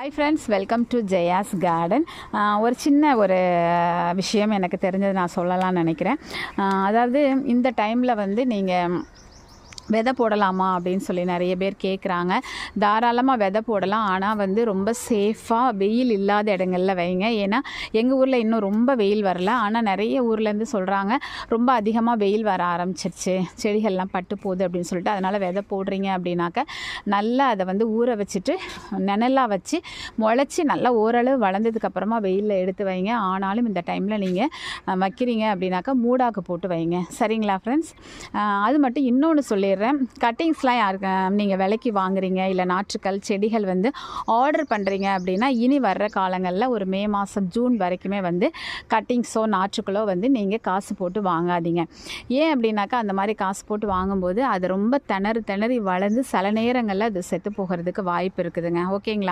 Hi friends welcome to Jaya's garden ஒரு சின்ன ஒரு விஷயம் எனக்கு தெரிஞ்சது நான் சொல்லலாம்னு நினைக்கிறேன். அதாவது இந்த டைமில் வந்து நீங்கள் விதை போடலாமா அப்படின்னு சொல்லி நிறைய பேர் கேட்குறாங்க தாராளமாக விதை போடலாம். ஆனால் வந்து ரொம்ப சேஃபாக வெயில் இல்லாத இடங்கள்ல வைங்க. ஏன்னா எங்கள் ஊரில் இன்னும் ரொம்ப வெயில் வரல. ஆனால் நிறைய ஊர்லேருந்து சொல்கிறாங்க ரொம்ப அதிகமாக வெயில் வர ஆரம்பிச்சிருச்சு. செடிகள்லாம் பட்டு போகுது அப்படின்னு சொல்லிட்டு. அதனால் விதை போடுறீங்க அப்படின்னாக்க நல்லா அதை வந்து ஊற வச்சுட்டு நிழலாக வச்சு முளைச்சி நல்லா ஓரளவு வளர்ந்ததுக்கப்புறமா வெயிலில் எடுத்து வைங்க. ஆனாலும் இந்த டைமில் நீங்கள் வைக்கிறீங்க அப்படின்னாக்கா மூடாக்கு போட்டு வைங்க. சரிங்களா ஃப்ரெண்ட்ஸ் அது மட்டும் இன்னொன்று சொல்லிடுறேன் கட்டிங்ஸ்லாம் யாருக்கு நீங்கள் விலைக்கு வாங்குறீங்க? இல்லை நாற்றுக்கள் செடிகள் வந்து ஆர்டர் பண்ணுறீங்க அப்படின்னா இனி வர்ற காலங்களில் ஒரு மே மாதம் ஜூன் வரைக்குமே வந்து கட்டிங்ஸோ நாற்றுக்களோ வந்து நீங்கள் காசு போட்டு வாங்காதீங்க. ஏன் அப்படின்னாக்கா அந்த மாதிரி காசு போட்டு வாங்கும்போது அது ரொம்ப திணறு திணறி வளர்ந்து சில நேரங்களில் அது செத்து போகிறதுக்கு வாய்ப்பு இருக்குதுங்க. ஓகேங்களா?